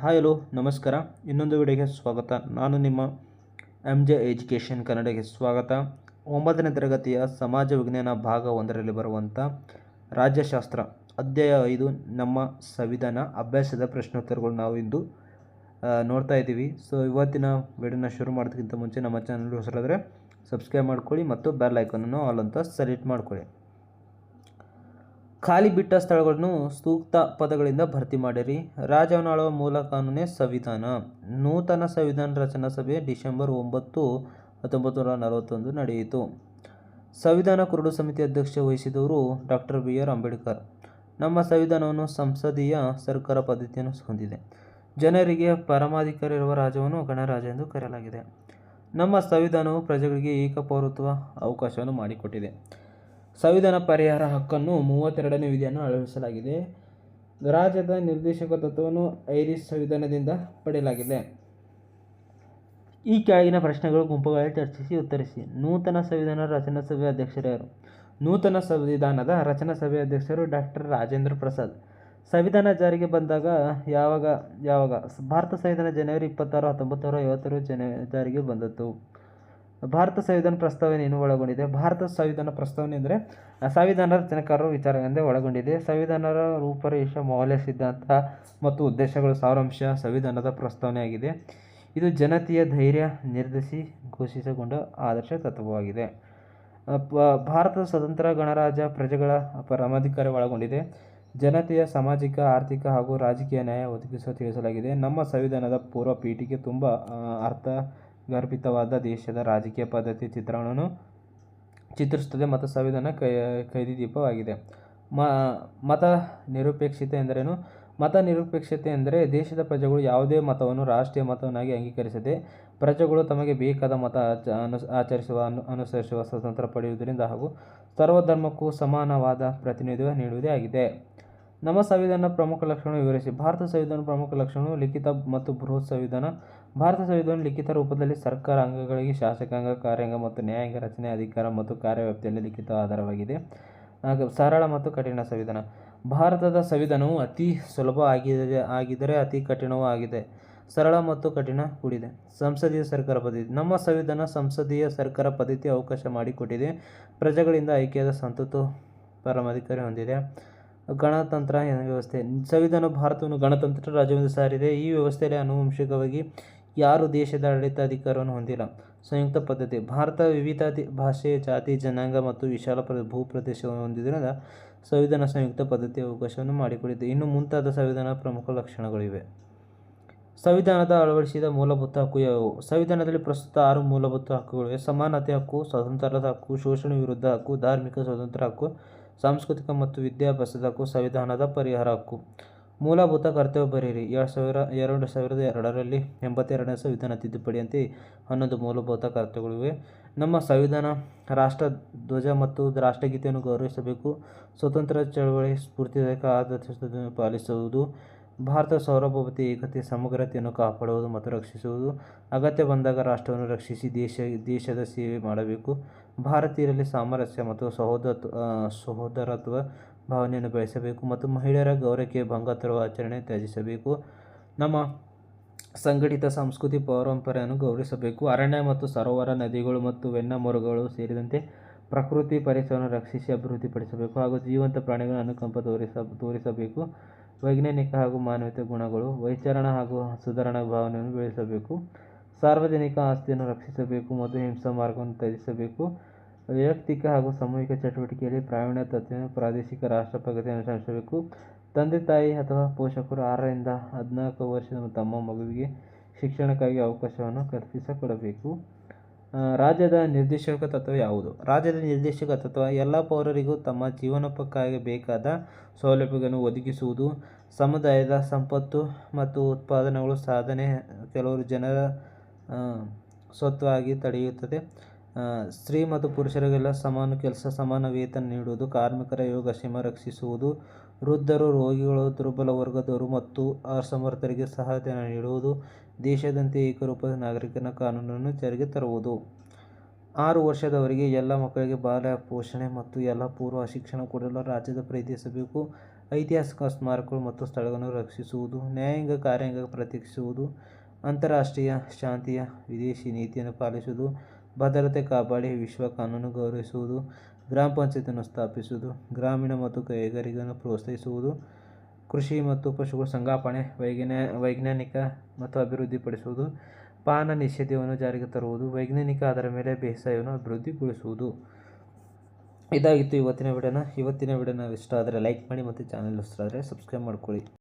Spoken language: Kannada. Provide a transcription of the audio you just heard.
ಹಾಯ್ ಹಲೋ ನಮಸ್ಕಾರ. ಇನ್ನೊಂದು ವಿಡಿಯೋಗೆ ಸ್ವಾಗತ. ನಾನು ನಿಮ್ಮ ಎಂ ಜೆ ಎಜುಕೇಷನ್ ಕನ್ನಡಗೆ ಸ್ವಾಗತ. ಒಂಬತ್ತನೇ ತರಗತಿಯ ಸಮಾಜ ವಿಜ್ಞಾನ ಭಾಗ ಒಂದರಲ್ಲಿ ಬರುವಂಥ ರಾಜ್ಯಶಾಸ್ತ್ರ ಅಧ್ಯಾಯ ಐದು, ನಮ್ಮ ಸಂವಿಧಾನ ಅಭ್ಯಾಸದ ಪ್ರಶ್ನೋತ್ತರಗಳು ನಾವು ಇಂದು ನೋಡ್ತಾ ಇದ್ದೀವಿ. ಸೊ ಇವತ್ತಿನ ವಿಡಿಯೋನ ಶುರು ಮಾಡೋದಕ್ಕಿಂತ ಮುಂಚೆ ನಮ್ಮ ಚಾನಲ್ ಹೊಸರಾದರೆ ಸಬ್ಸ್ಕ್ರೈಬ್ ಮಾಡ್ಕೊಳ್ಳಿ ಮತ್ತು ಬೆಲ್ ಐಕನನ್ನು ಆಲ್ ಅಂತ ಸೆಲೆಕ್ಟ್ ಮಾಡ್ಕೊಳ್ಳಿ. ಖಾಲಿ ಬಿಟ್ಟ ಸ್ಥಳಗಳನ್ನು ಸೂಕ್ತ ಪದಗಳಿಂದ ಭರ್ತಿ ಮಾಡಿರಿ. ರಾಜವನಾಳುವ ಮೂಲ ಕಾನೂನೇ ಸಂವಿಧಾನ. ನೂತನ ಸಂವಿಧಾನ ರಚನಾ ಸಭೆ ಡಿಸೆಂಬರ್ ಒಂಬತ್ತು, ಹತ್ತೊಂಬತ್ತು ನೂರ ನಲವತ್ತೊಂದು ನಡೆಯಿತು. ಸಂವಿಧಾನ ಕುರುಡು ಸಮಿತಿ ಅಧ್ಯಕ್ಷ ವಹಿಸಿದವರು ಡಾಕ್ಟರ್ ಬಿ. ಆರ್. ಅಂಬೇಡ್ಕರ್. ನಮ್ಮ ಸಂವಿಧಾನವನ್ನು ಸಂಸದೀಯ ಸರ್ಕಾರ ಪದ್ಧತಿಯನ್ನು ಹೊಂದಿದೆ. ಜನರಿಗೆ ಪರಮಾಧಿಕಾರ ಇರುವ ರಾಜ್ಯವನ್ನು ಗಣರಾಜ ಎಂದು ಕರೆಯಲಾಗಿದೆ. ನಮ್ಮ ಸಂವಿಧಾನವು ಪ್ರಜೆಗಳಿಗೆ ಏಕಪೌರತ್ವ ಅವಕಾಶವನ್ನು ಮಾಡಿಕೊಟ್ಟಿದೆ. ಸಂವಿಧಾನ ಪರಿಹಾರ ಹಕ್ಕನ್ನು ಮೂವತ್ತೆರಡನೇ ವಿಧಿಯನ್ನು ಅಳವಡಿಸಲಾಗಿದೆ. ರಾಜ್ಯದ ನಿರ್ದೇಶಕ ತತ್ವವನ್ನು ಐರಿಷ್ ಸಂವಿಧಾನದಿಂದ ಪಡೆಯಲಾಗಿದೆ. ಈ ಕೆಳಗಿನ ಪ್ರಶ್ನೆಗಳು ಗುಂಪುಗಳಲ್ಲಿ ಚರ್ಚಿಸಿ ಉತ್ತರಿಸಿ. ನೂತನ ಸಂವಿಧಾನ ರಚನಾ ಸಭೆ ಅಧ್ಯಕ್ಷರು ಯಾರು? ನೂತನ ಸಂವಿಧಾನದ ರಚನಾ ಸಭೆ ಅಧ್ಯಕ್ಷರು ಡಾಕ್ಟರ್ ರಾಜೇಂದ್ರ ಪ್ರಸಾದ್. ಸಂವಿಧಾನ ಜಾರಿಗೆ ಬಂದಾಗ ಯಾವಾಗ ಯಾವಾಗ? ಭಾರತ ಸಂವಿಧಾನ ಜನವರಿ ಇಪ್ಪತ್ತಾರು, ಹತ್ತೊಂಬತ್ತು, ನೂರ ಐವತ್ತರ ಜನ ಜಾರಿಗೆ ಬಂದದ್ದು. ಭಾರತ ಸಂವಿಧಾನ ಪ್ರಸ್ತಾವನೆಯನ್ನು ಒಳಗೊಂಡಿದೆ. ಭಾರತ ಸಂವಿಧಾನ ಪ್ರಸ್ತಾವನೆ ಅಂದರೆ ಸಂವಿಧಾನ ರಚನೆಕಾರರು ಎಂದೇ ಒಳಗೊಂಡಿದೆ. ಸಂವಿಧಾನದ ರೂಪರೇಷ ಮೌಲ್ಯ ಸಿದ್ಧಾಂತ ಮತ್ತು ಉದ್ದೇಶಗಳು ಸಾರಾಂಶ ಸಂವಿಧಾನದ ಪ್ರಸ್ತಾವನೆಯಾಗಿದೆ ಇದು ಜನತೆಯ ಧೈರ್ಯ ನಿರ್ಧರಿಸಿ ಘೋಷಿಸಿಕೊಂಡ ಆದರ್ಶ ತತ್ವವಾಗಿದೆ. ಭಾರತದ ಸ್ವತಂತ್ರ ಗಣರಾಜ್ಯ ಪ್ರಜೆಗಳ ಪರಮಾಧಿಕಾರ ಒಳಗೊಂಡಿದೆ. ಜನತೆಯ ಸಾಮಾಜಿಕ ಆರ್ಥಿಕ ಹಾಗೂ ರಾಜಕೀಯ ನ್ಯಾಯ ಒದಗಿಸುವ ತಿಳಿಸಲಾಗಿದೆ. ನಮ್ಮ ಸಂವಿಧಾನದ ಪೂರ್ವ ಪೀಠಿಗೆ ತುಂಬ ಆ, ಅರ್ಥಗರ್ಭಿತವಾದ ದೇಶದ ರಾಜಕೀಯ ಪದ್ಧತಿ ಚಿತ್ರಣವನ್ನು ಚಿತ್ರಿಸುತ್ತದೆ ಮತ್ತು ಸಂವಿಧಾನ ಕೈ ದೀಪವಾಗಿದೆ ಮ, ಮತ ನಿರಪೇಕ್ಷತೆ ಎಂದರೇನು? ಮತ ನಿರುಪೇಕ್ಷತೆ ಎಂದರೆ ದೇಶದ ಪ್ರಜೆಗಳು ಯಾವುದೇ ಮತವನ್ನು ರಾಷ್ಟ್ರೀಯ ಮತವನ್ನಾಗಿ ಅಂಗೀಕರಿಸದೆ ಪ್ರಜೆಗಳು ತಮಗೆ ಬೇಕಾದ ಮತ ಅನು, ಆಚರಿಸುವ, ಅನು, ಅನುಸರಿಸುವ ಸ್ವತಂತ್ರ ಪಡೆಯುವುದರಿಂದ ಹಾಗೂ ಸರ್ವಧರ್ಮಕ್ಕೂ ಸಮಾನವಾದ ಪ್ರತಿನಿಧಿತ್ವ ನೀಡುವುದೇ ಆಗಿದೆ. ನಮ್ಮ ಸಂವಿಧಾನ ಪ್ರಮುಖ ಲಕ್ಷಣ ವಿವರಿಸಿ. ಭಾರತ ಸಂವಿಧಾನ ಪ್ರಮುಖ ಲಕ್ಷಣವು ಲಿಖಿತ ಮತ್ತು ಬೃಹತ್ ಸಂವಿಧಾನ. ಭಾರತ ಸಂವಿಧಾನ ಲಿಖಿತ ರೂಪದಲ್ಲಿ ಸರ್ಕಾರ ಅಂಗಗಳಿಗೆ ಶಾಸಕಾಂಗ, ಕಾರ್ಯಾಂಗ ಮತ್ತು ನ್ಯಾಯಾಂಗ ರಚನೆ, ಅಧಿಕಾರ ಮತ್ತು ಕಾರ್ಯವ್ಯಾಪ್ತಿಯಲ್ಲಿ ಲಿಖಿತ ಆಧಾರವಾಗಿದೆ. ಸರಳ ಮತ್ತು ಕಠಿಣ ಸಂವಿಧಾನ. ಭಾರತದ ಸಂವಿಧಾನವು ಅತಿ ಸುಲಭ ಆಗಿದೆ, ಆಗಿದ್ದರೆ ಅತಿ ಕಠಿಣವೂ ಆಗಿದೆ. ಸರಳ ಮತ್ತು ಕಠಿಣ ಕೂಡಿದೆ. ಸಂಸದೀಯ ಸರ್ಕಾರ ಪದ್ಧತಿ. ನಮ್ಮ ಸಂವಿಧಾನ ಸಂಸದೀಯ ಸರ್ಕಾರ ಪದ್ಧತಿ ಅವಕಾಶ ಮಾಡಿಕೊಟ್ಟಿದೆ. ಪ್ರಜೆಗಳಿಂದ ಆಯ್ಕೆಯಾದ ಸಂತತು ಪರಮಾಧಿಕಾರಿ ಹೊಂದಿದೆ. ಗಣತಂತ್ರ ವ್ಯವಸ್ಥೆ. ಸಂವಿಧಾನ ಭಾರತವನ್ನು ಗಣತಂತ್ರ ರಾಜ್ಯವೆಂದು ಸಾರಿದೆ. ಈ ವ್ಯವಸ್ಥೆಯಲ್ಲಿ ಆನುವಂಶಿಕವಾಗಿ ಯಾರು ದೇಶದ ಆಡಳಿತಾಧಿಕಾರವನ್ನು ಹೊಂದಿಲ್ಲ. ಸಂಯುಕ್ತ ಪದ್ಧತಿ. ಭಾರತ ವಿವಿಧ ಭಾಷೆ, ಜಾತಿ, ಜನಾಂಗ ಮತ್ತು ವಿಶಾಲ ಪ್ರ, ಭೂ ಪ್ರದೇಶವನ್ನು ಹೊಂದಿದ್ದರಿಂದ ಸಂವಿಧಾನ ಸಂಯುಕ್ತ ಪದ್ಧತಿಯ ಅವಕಾಶವನ್ನು ಮಾಡಿಕೊಡಿದೆ ಇನ್ನು ಮುಂತಾದ ಸಂವಿಧಾನ ಪ್ರಮುಖ ಲಕ್ಷಣಗಳಿವೆ. ಸಂವಿಧಾನದ ಅಳವಡಿಸಿದ ಮೂಲಭೂತ ಹಕ್ಕು ಯಾವುವು? ಸಂವಿಧಾನದಲ್ಲಿ ಪ್ರಸ್ತುತ ಆರು ಮೂಲಭೂತ ಹಕ್ಕುಗಳಿವೆ. ಸಮಾನತೆ ಹಕ್ಕು, ಸ್ವಾತಂತ್ರ್ಯದ ಹಕ್ಕು, ಶೋಷಣೆ ವಿರುದ್ಧ ಹಕ್ಕು, ಧಾರ್ಮಿಕ ಸ್ವತಂತ್ರ ಹಕ್ಕು ಸಾಂಸ್ಕೃತಿಕ ಮತ್ತು ವಿದ್ಯಾಭ್ಯಾಸದ ಹಕ್ಕು ಸಂವಿಧಾನದ ಪರಿಹಾರ ಹಕ್ಕು. ಮೂಲಭೂತ ಕರ್ತವ್ಯ ಬರೀರಿ ಎರಡು ಸಾವಿರ, ಎರಡು ಸಾವಿರದ ಎರಡರಲ್ಲಿ ಎಂಬತ್ತೆರಡನೇ ಸಂವಿಧಾನ ತಿದ್ದುಪಡಿಯಂತೆ ಹನ್ನೊಂದು ಮೂಲಭೂತ ಕರ್ತವ್ಯಗಳಿವೆ ನಮ್ಮ ಸಂವಿಧಾನ ರಾಷ್ಟ್ರ ಧ್ವಜ ಮತ್ತು ರಾಷ್ಟ್ರಗೀತೆಯನ್ನು ಗೌರವಿಸಬೇಕು. ಸ್ವತಂತ್ರ ಚಳವಳಿ ಸ್ಫೂರ್ತಿದಾಯಕ ಆದರ್ಶವನ್ನು ಪಾಲಿಸುವುದು. ಭಾರತ ಸಾರ್ವಭೌಮತೆ ಏಕತೆ ಸಮಗ್ರತೆಯನ್ನು ಕಾಪಾಡುವುದು ಮತ್ತು ರಕ್ಷಿಸುವುದು. ಅಗತ್ಯ ಬಂದಾಗ ರಾಷ್ಟ್ರವನ್ನು ರಕ್ಷಿಸಿ ದೇಶ, ದೇಶದ ಸೇವೆ ಮಾಡಬೇಕು. ಭಾರತೀಯರಲ್ಲಿ ಸಾಮರಸ್ಯ ಮತ್ತು ಸಹೋದರತ್ವ ಸಹೋದರತ್ವ ಭಾವನೆಯನ್ನು ಬೆಳೆಸಬೇಕು ಮತ್ತು ಮಹಿಳೆಯರ ಗೌರವಕ್ಕೆ ಭಂಗ ತರುವ ಆಚರಣೆ ತ್ಯಜಿಸಬೇಕು. ನಮ್ಮ ಸಂಘಟಿತ ಸಂಸ್ಕೃತಿ ಪರಂಪರೆಯನ್ನು ಗೌರವಿಸಬೇಕು. ಅರಣ್ಯ ಮತ್ತು ಸರೋವರ ನದಿಗಳು ಮತ್ತು ವೆನ್ನ ಮರುಗಳು ಸೇರಿದಂತೆ ಪ್ರಕೃತಿ ಪರಿಸರವನ್ನು ರಕ್ಷಿಸಿ ಅಭಿವೃದ್ಧಿಪಡಿಸಬೇಕು ಹಾಗೂ ಜೀವಂತ ಪ್ರಾಣಿಗಳ ಅನುಕಂಪ ತೋರಿಸ, ತೋರಿಸಬೇಕು. ವೈಜ್ಞಾನಿಕ ಹಾಗೂ ಮಾನವೀಯ ಗುಣಗಳು ವೈಚಾರಣ ಹಾಗೂ ಸುಧಾರಣಾ ಭಾವನೆಯನ್ನು ಬೆಳೆಸಬೇಕು. ಸಾರ್ವಜನಿಕ ಆಸ್ತಿಯನ್ನು ರಕ್ಷಿಸಬೇಕು ಮತ್ತು ಹಿಂಸಾ ಮಾರ್ಗವನ್ನು ತ್ಯಜಿಸಬೇಕು. ವೈಯಕ್ತಿಕ ಹಾಗೂ ಸಾಮೂಹಿಕ ಚಟುವಟಿಕೆಯಲ್ಲಿ ಪ್ರಾವೀಣ್ಯ ತತ್ವವನ್ನು ಪ್ರಾದೇಶಿಕ ರಾಷ್ಟ್ರ ಪ್ರಗತಿ ಅನುಸರಿಸಬೇಕು ತಂದೆ, ತಾಯಿ ಅಥವಾ ಪೋಷಕರು ಆರರಿಂದ ಹದಿನಾಲ್ಕು ವರ್ಷದ ತಮ್ಮ ಮಗುವಿಗೆ ಶಿಕ್ಷಣಕ್ಕಾಗಿ ಅವಕಾಶವನ್ನು ಕಲ್ಪಿಸಿಕೊಡಬೇಕು. ರಾಜ್ಯದ ನಿರ್ದೇಶಕ ತತ್ವ ಯಾವುದು? ರಾಜ್ಯದ ನಿರ್ದೇಶಕ ತತ್ವ, ಎಲ್ಲ ಪೌರರಿಗೂ ತಮ್ಮ ಜೀವನೋಪಕ್ಕಾಗಿ ಬೇಕಾದ ಸೌಲಭ್ಯಗಳನ್ನು ಒದಗಿಸುವುದು, ಸಮುದಾಯದ ಸಂಪತ್ತು ಮತ್ತು ಉತ್ಪಾದನೆಗಳು ಸಾಧನೆ ಕೆಲವರು ಜನರ ಸ್ವತ್ವಾಗಿ ತಡೆಯುತ್ತದೆ. ಸ್ತ್ರೀ ಮತ್ತು ಪುರುಷರಿಗೆಲ್ಲ ಸಮಾನ ಕೆಲಸ, ಸಮಾನ ವೇತನ ನೀಡುವುದು, ಕಾರ್ಮಿಕರ ಯೋಗಕ್ಷೇಮ ರಕ್ಷಿಸುವುದು ವೃದ್ಧರು ರೋಗಿಗಳು ದುರ್ಬಲ ವರ್ಗದವರು ಮತ್ತು ಅಸಮರ್ಥರಿಗೆ ಸಹಾಯಧನ ನೀಡುವುದು ದೇಶದಂತೆ ಏಕರೂಪದ ನಾಗರಿಕನ ಕಾನೂನನ್ನು ಜಾರಿಗೆ ತರುವುದು. ಆರು ವರ್ಷದವರೆಗೆ ಎಲ್ಲ ಮಕ್ಕಳಿಗೆ ಬಾಲ್ಯ ಪೋಷಣೆ ಮತ್ತು ಎಲ್ಲ ಪೂರ್ವ ಶಿಕ್ಷಣ ಕೊಡಲು ರಾಜ್ಯದ ಪ್ರಯತ್ನಿಸಬೇಕು ಐತಿಹಾಸಿಕ ಸ್ಮಾರಕಗಳು ಮತ್ತು ಸ್ಥಳಗಳನ್ನು ರಕ್ಷಿಸುವುದು ನ್ಯಾಯಾಂಗ ಕಾರ್ಯಾಂಗ ಪ್ರತ್ಯೇಕಿಸುವುದು, ಅಂತಾರಾಷ್ಟ್ರೀಯ ಶಾಂತಿಯ ವಿದೇಶಿ ನೀತಿಯನ್ನು ಪಾಲಿಸುವುದು ಭದ್ರತೆ ಕಾಪಾಡಿ ವಿಶ್ವ ಕಾನೂನು ಗೌರವಿಸುವುದು, ಗ್ರಾಮ ಪಂಚಾಯತನ್ನು ಸ್ಥಾಪಿಸುವುದು, ಗ್ರಾಮೀಣ ಮತ್ತು ಕೈಗಾರಿಕೆಗಳನ್ನು ಪ್ರೋತ್ಸಾಹಿಸುವುದು, ಕೃಷಿ ಮತ್ತು ಪಶುಗಳ ಸಂಗಾಪಣೆ ವೈಜ್ಞಾನ, ವೈಜ್ಞಾನಿಕ ಮತ್ತು ಅಭಿವೃದ್ಧಿಪಡಿಸುವುದು, ಪಾನ ನಿಷೇಧವನ್ನು ಜಾರಿಗೆ ತರುವುದು, ವೈಜ್ಞಾನಿಕ ಅದರ ಮೇಲೆ ಬೇಸಾಯವನ್ನು ಅಭಿವೃದ್ಧಿಗೊಳಿಸುವುದು. ಇದಾಗಿತ್ತು ಇವತ್ತಿನ ವಿಡಿಯೋನ. ಇವತ್ತಿನ ವಿಡಿಯೋನ ಇಷ್ಟ ಆದರೆ ಲೈಕ್ ಮಾಡಿ ಮತ್ತು ಚಾನಲ್ ಇಷ್ಟ ಆದರೆ ಸಬ್ಸ್ಕ್ರೈಬ್ ಮಾಡ್ಕೊಳ್ಳಿ.